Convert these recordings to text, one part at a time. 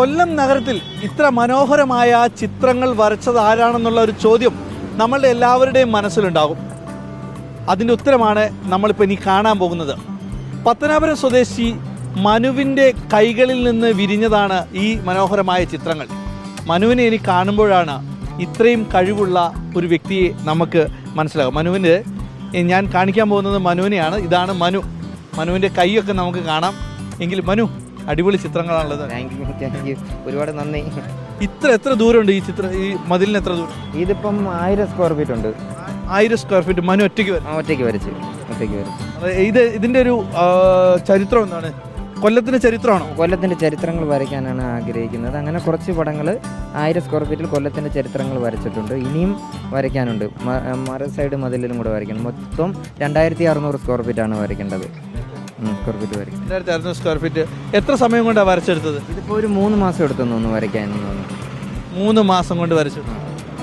കൊല്ലം നഗരത്തിൽ ഇത്ര മനോഹരമായ ചിത്രങ്ങൾ വരച്ചത് ആരാണെന്നുള്ള ഒരു ചോദ്യം നമ്മളുടെ എല്ലാവരുടെയും മനസ്സിലുണ്ടാകും. അതിന്റെ ഉത്തരമാണ് നമ്മളിപ്പോൾ ഇനി കാണാൻ പോകുന്നത്. പത്തനാപുരം സ്വദേശി മനുവിന്റെ കൈകളിൽ നിന്ന് വിരിഞ്ഞതാണ് ഈ മനോഹരമായ ചിത്രങ്ങൾ. മനുവിനെ ഇനി കാണുമ്പോഴാണ് ഇത്രയും കഴിവുള്ള ഒരു വ്യക്തിയെ നമുക്ക് മനസ്സിലാകും മനുവിന്റെ ഞാൻ കാണിക്കാൻ പോകുന്നത് മനുവിനെയാണ്. ഇതാണ് മനു. മനുവിന്റെ കൈയൊക്കെ നമുക്ക് കാണാം. എങ്കിൽ മനു അടിപൊളി ചിത്രങ്ങളാണുള്ളത്. താങ്ക് യു താങ്ക് യു ഒരുപാട് നന്ദി. ഇത്ര എത്ര ദൂരമുണ്ട് ഈ ചിത്രം ഈ മതിലിന് എത്ര ദൂരം? ഇതിപ്പം ആയിരം സ്ക്വയർ ഫീറ്റ് ഉണ്ട്. ആയിരം സ്ക്വയർ ഫീറ്റ് മനു ഒറ്റയ്ക്ക് വരും. ആ, ഒറ്റയ്ക്ക് വരച്ച്. ഒറ്റയ്ക്ക് വരച്ച്. അത് ഇത് ഇതിന്റെ ഒരു ആ, ചരിത്രം എന്താണ്? കൊല്ലത്തിന്റെ ചരിത്രമാണോ? കൊല്ലത്തിന്റെ ചരിത്രങ്ങൾ വരയ്ക്കാനാണ് ആഗ്രഹിക്കുന്നത്. അങ്ങനെ കുറച്ച് പടങ്ങൾ ആയിരം സ്ക്വയർ ഫീറ്റിൽ കൊല്ലത്തിന്റെ ചരിത്രങ്ങൾ വരച്ചിട്ടുണ്ട്. ഇനിയും വരയ്ക്കാനുണ്ട്. മറ മറു സൈഡ് മതിലിലും കൂടെ വരയ്ക്കണം. മൊത്തം രണ്ടായിരത്തി അറുന്നൂറ് സ്ക്വയർ ഫീറ്റാണ് വരയ്ക്കേണ്ടത്. സ്ക്വയർ ഫീറ്റ് വരയ്ക്കും രണ്ടായിരത്തി അറുന്നൂറ് സ്ക്വയർ ഫീറ്റ് എത്ര സമയം കൊണ്ടാണ് വരച്ചെടുത്തത്? ഇതിപ്പോ ഒരു മൂന്ന് മാസം എടുത്തു ഒന്ന് വരയ്ക്കാൻ തോന്നുന്നു. മൂന്ന് മാസം കൊണ്ട് വരച്ചു.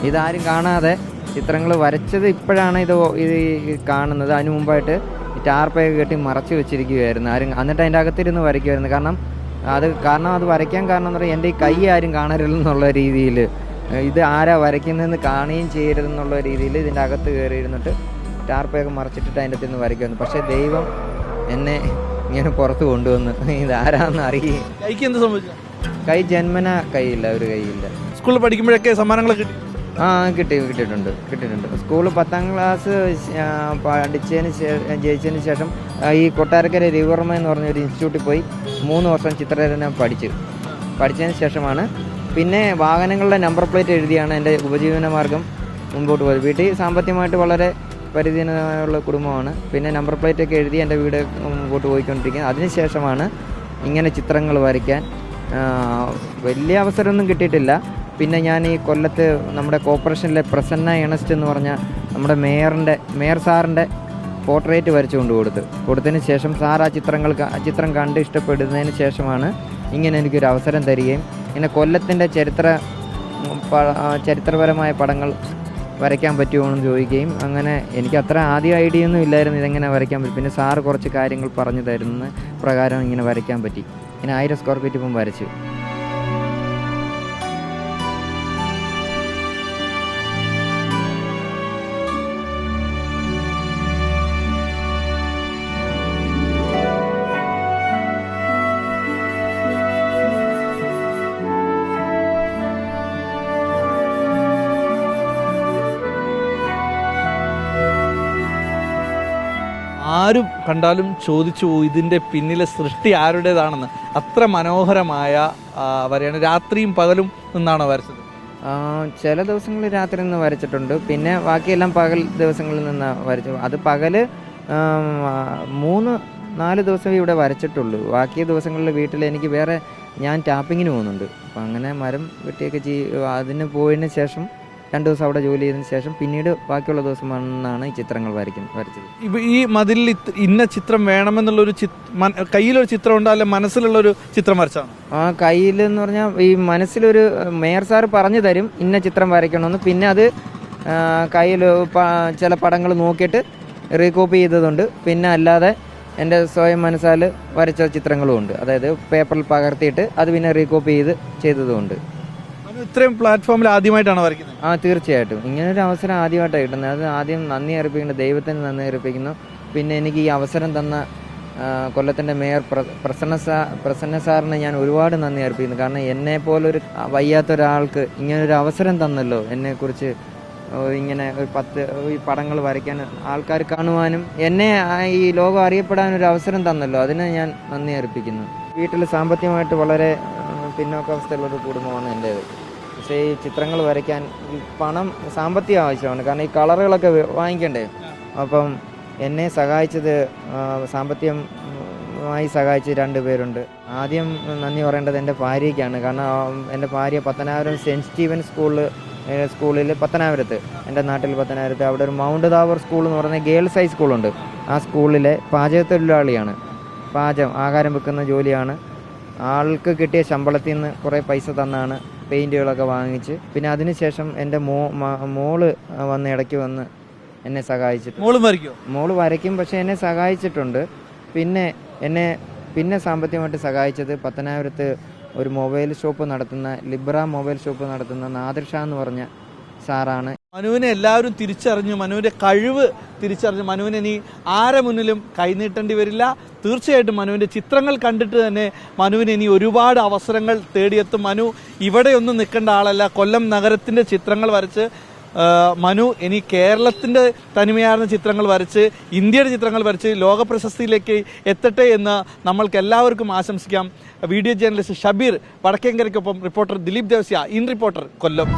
ഇതാരും കാണാതെ ചിത്രങ്ങൾ വരച്ചത് ഇപ്പോഴാണ് ഇത് ഇത് കാണുന്നത്. അതിന് മുമ്പായിട്ട് ടാർപ്പയൊക്കെ ടാർപ്പൊക്കെ കെട്ടി മറച്ചു വെച്ചിരിക്കുകയായിരുന്നു ആരും എന്നിട്ട് അതിന്റെ അകത്തിരുന്ന് വരയ്ക്കുമായിരുന്നു കാരണം അത് കാരണം അത് വരയ്ക്കാൻ കാരണം എന്ന് പറയുന്നത് എന്റെ ഈ കൈ ആരും കാണരുതെന്നുള്ള രീതിയിൽ ഇത് ആരാ വരയ്ക്കുന്നതെന്ന് കാണുകയും ചെയ്യരുതെന്നുള്ള രീതിയിൽ ഇതിന്റെ അകത്ത് കയറി ഇരുന്നിട്ട് ടാർപ്പൊക്കെ മറച്ചിട്ടിട്ട് അതിന്റെ അകത്ത് നിന്ന് വരയ്ക്കുമായിരുന്നു പക്ഷേ ദൈവം എന്നെ ഇങ്ങനെ പുറത്ത് കൊണ്ടുവന്ന് ഇതാരാന്ന് കൈക്ക് എന്ത് സംഭവിച്ചു? കൈ ജന്മന കൈയില്ല ഒരു കൈയില്ല. സ്കൂളിൽ പഠിക്കുമ്പോഴൊക്കെ സമ്മാനങ്ങൾ കിട്ടി? ആ കിട്ടി കിട്ടിയിട്ടുണ്ട് കിട്ടിയിട്ടുണ്ട്. സ്കൂൾ പത്താം ക്ലാസ് പഠിച്ചതിന് ശേഷം ജയിച്ചതിന് ശേഷം ഈ കൊട്ടാരക്കര രവിവർമ്മ എന്ന് പറഞ്ഞ ഒരു ഇൻസ്റ്റിറ്റ്യൂട്ടിൽ പോയി മൂന്ന് വർഷം ചിത്രരചന പഠിച്ചു. പഠിച്ചതിന് ശേഷമാണ്. പിന്നെ വാഹനങ്ങളുടെ നമ്പർ പ്ലേറ്റ് എഴുതിയാണ് എന്റെ ഉപജീവന മാർഗം മുമ്പോട്ട് പോയത്. വീട്ടിൽ സാമ്പത്തികമായിട്ട് വളരെ പരിധീനമായ കുടുംബമാണ്. പിന്നെ നമ്പർ പ്ലേറ്റ് ഒക്കെ എഴുതി എന്റെ വീട് മുമ്പോട്ട് പോയിക്കൊണ്ടിരിക്കുന്നത് അതിനുശേഷമാണ് ഇങ്ങനെ ചിത്രങ്ങൾ വരയ്ക്കാൻ വലിയ അവസരമൊന്നും കിട്ടിയിട്ടില്ല. പിന്നെ ഞാൻ ഈ കൊല്ലത്ത് നമ്മുടെ കോർപ്പറേഷനിലെ പ്രസന്ന എണസ്റ്റ് എന്ന് പറഞ്ഞ നമ്മുടെ മേയറിന്റെ മേയർ സാറിന്റെ പോർട്രേറ്റ് വരച്ചു കൊണ്ട് കൊടുത്തു. കൊടുത്തതിന് ശേഷം സാർ ആ ചിത്രങ്ങൾ ചിത്രം കണ്ട് ഇഷ്ടപ്പെടുന്നതിന് ശേഷമാണ് ഇങ്ങനെ എനിക്കൊരു അവസരം തരികയും ഇങ്ങനെ കൊല്ലത്തിന്റെ ചരിത്ര ചരിത്രപരമായ പടങ്ങൾ വരയ്ക്കാൻ പറ്റുമോ എന്ന് ചോദിക്കുകയും അങ്ങനെ എനിക്ക് അത്ര ആദ്യ ഐഡിയ ഒന്നും ഇല്ലായിരുന്നു ഇതെങ്ങനെ വരയ്ക്കാൻ പറ്റും. പിന്നെ സാറ് കുറച്ച് കാര്യങ്ങൾ പറഞ്ഞു തരുന്ന പ്രകാരം ഇങ്ങനെ വരയ്ക്കാൻ പറ്റി. ഇങ്ങനെ ആയിരം സ്ക്വയർ ഫീറ്റ് ഇപ്പം വരച്ചു. ആരും കണ്ടാലും ചോദിച്ചു പോകും ഇതിന്റെ പിന്നിലെ സൃഷ്ടി ആരുടേതാണെന്ന്. അത്ര മനോഹരമായ വരയാണ്. രാത്രിയും പകലും നിന്നാണോ വരച്ചത്? ചില ദിവസങ്ങളിൽ രാത്രി നിന്ന് വരച്ചിട്ടുണ്ട്. പിന്നെ ബാക്കിയെല്ലാം പകൽ ദിവസങ്ങളിൽ നിന്ന് വരച്ചു. അത് പകൽ മൂന്ന് നാല് ദിവസം ഇവിടെ വരച്ചിട്ടുള്ളൂ. ബാക്കി ദിവസങ്ങളിൽ വീട്ടിൽ എനിക്ക് വേറെ ഞാൻ ടാപ്പിങ്ങിന് പോകുന്നുണ്ട്. അപ്പം അങ്ങനെ മരം വെട്ടിയൊക്കെ ചെയ്യും അതിന് പോയതിന് ശേഷം രണ്ട് ദിവസം അവിടെ ജോലി ചെയ്തതിന് ശേഷം പിന്നീട് ബാക്കിയുള്ള ദിവസം വന്നാണ് ഈ ചിത്രങ്ങൾ വരയ്ക്കുന്നത് വരച്ചത്. ഇപ്പൊ ഈ മതിലിൽ ഇത് ഇന്ന ചിത്രം വേണമെന്നുള്ളൊരു ചിത് മന- കയ്യിലൊരു ചിത്രം ഉണ്ടോ അല്ലെ മനസ്സിലുള്ളൊരു ചിത്രം വരച്ചാണ്? ആ കയ്യിൽ എന്ന് പറഞ്ഞാൽ ഈ മനസ്സിലൊരു മേയർ സാർ പറഞ്ഞു തരും ഇന്ന ചിത്രം വരയ്ക്കണമെന്ന്. പിന്നെ അത് കയ്യിൽ ചില പടങ്ങൾ നോക്കിയിട്ട് റീകോപ്പി ചെയ്തതുണ്ട്. പിന്നെ അല്ലാതെ എന്റെ സ്വയം മനസ്സാൽ വരച്ച ചിത്രങ്ങളും ഉണ്ട്. അതായത് പേപ്പറിൽ പകർത്തിയിട്ട് അത് പിന്നെ റീകോപ്പി ചെയ്ത് ചെയ്തതുമുണ്ട് ഇത്രയും പ്ലാറ്റ്ഫോമിൽ ആദ്യമായിട്ടാണ് വരയ്ക്കുന്നത്? ആ തീർച്ചയായിട്ടും. ഇങ്ങനെ ഒരു അവസരം ആദ്യമായിട്ടാണ് കിട്ടുന്നത്. അത് ആദ്യം നന്ദി അർപ്പിക്കുന്നു ദൈവത്തിന് നന്ദി അർപ്പിക്കുന്നു. പിന്നെ എനിക്ക് ഈ അവസരം തന്ന കൊല്ലത്തിന്റെ മേയർ പ്രസന്ന സാ പ്രസന്ന സാറിന് ഞാൻ ഒരുപാട് നന്ദി അർപ്പിക്കുന്നു. കാരണം എന്നെ പോലൊരു വയ്യാത്ത ഒരാൾക്ക് ഇങ്ങനൊരു അവസരം തന്നല്ലോ എന്നെക്കുറിച്ച്. കുറിച്ച് ഇങ്ങനെ ഒരു പത്ത് ഈ പടങ്ങൾ വരയ്ക്കാൻ ആൾക്കാർ കാണുവാനും എന്നെ ഈ ലോകം അറിയപ്പെടാൻ ഒരു അവസരം തന്നല്ലോ. അതിന് ഞാൻ നന്ദി അർപ്പിക്കുന്നു. വീട്ടിൽ സാമ്പത്തികമായിട്ട് വളരെ പിന്നോക്കാവസ്ഥയുള്ളൊരു കുടുംബമാണ് എന്റേത് പക്ഷേ ഈ ചിത്രങ്ങൾ വരയ്ക്കാൻ ഈ പണം സാമ്പത്തിക ആവശ്യമാണ്. കാരണം ഈ കളറുകളൊക്കെ വാങ്ങിക്കണ്ടേ? അപ്പം എന്നെ സഹായിച്ചത് സാമ്പത്തികമായി സഹായിച്ച രണ്ട് പേരുണ്ട്. ആദ്യം നന്ദി പറയേണ്ടത് എന്റെ ഭാര്യയ്ക്കാണ്. കാരണം എന്റെ ഭാര്യ പത്തനാപുരം സെന്റ് സ്റ്റീവൻ സ്കൂളിൽ സ്കൂളിൽ പത്തനാപുരത്ത് എന്റെ നാട്ടിൽ പത്തനാപുരത്ത്. അവിടെ ഒരു മൗണ്ട് താവർ സ്കൂൾ എന്ന് പറയുന്ന ഗേൾസ് ഹൈ സ്കൂളുണ്ട്. ആ സ്കൂളിലെ പാചകത്തൊഴിലാളിയാണ് പാചകം ആഹാരം വെക്കുന്ന ജോലിയാണ്. ആൾക്ക് കിട്ടിയ ശമ്പളത്തിൽ നിന്ന് കുറേ പൈസ തന്നാണ്. പെയിന്റുകളൊക്കെ വാങ്ങിച്ച് പിന്നെ അതിനുശേഷം എന്റെ മോ മോൾ വന്ന് ഇടയ്ക്ക് വന്ന് എന്നെ സഹായിച്ചിട്ട് മോൾ വരയ്ക്കും? മോൾ വരയ്ക്കും പക്ഷെ എന്നെ സഹായിച്ചിട്ടുണ്ട്. പിന്നെ എന്നെ പിന്നെ സാമ്പത്തികമായിട്ട് സഹായിച്ചത് പത്തനാപുരത്ത് ഒരു മൊബൈൽ ഷോപ്പ് നടത്തുന്ന ലിബ്ര മൊബൈൽ ഷോപ്പ് നടത്തുന്ന നാദിർഷ എന്ന് പറഞ്ഞ സാറാണ്. മനുവിനെ എല്ലാവരും തിരിച്ചറിഞ്ഞു മനുവിന്റെ കഴിവ് തിരിച്ചറിഞ്ഞു. മനുവിനെ ഇനി ആരെ മുന്നിലും കൈനീട്ടേണ്ടി വരില്ല. തീർച്ചയായിട്ടും മനുവിന്റെ ചിത്രങ്ങൾ കണ്ടിട്ട് തന്നെ മനുവിന് ഇനി ഒരുപാട് അവസരങ്ങൾ തേടിയെത്തും. മനു ഇവിടെയൊന്നും നിൽക്കേണ്ട ആളല്ല. കൊല്ലം നഗരത്തിന്റെ ചിത്രങ്ങൾ വരച്ച് മനു ഇനി കേരളത്തിന്റെ തനിമയാർന്ന ചിത്രങ്ങൾ വരച്ച് ഇന്ത്യയുടെ ചിത്രങ്ങൾ വരച്ച് ലോക പ്രശസ്തിയിലേക്ക് എത്തട്ടെ എന്ന് നമ്മൾക്ക് എല്ലാവർക്കും ആശംസിക്കാം. Video journalist Shabeer വടക്കേങ്കരയ്ക്കൊപ്പം reporter Dileep Devasya in reporter Kollam.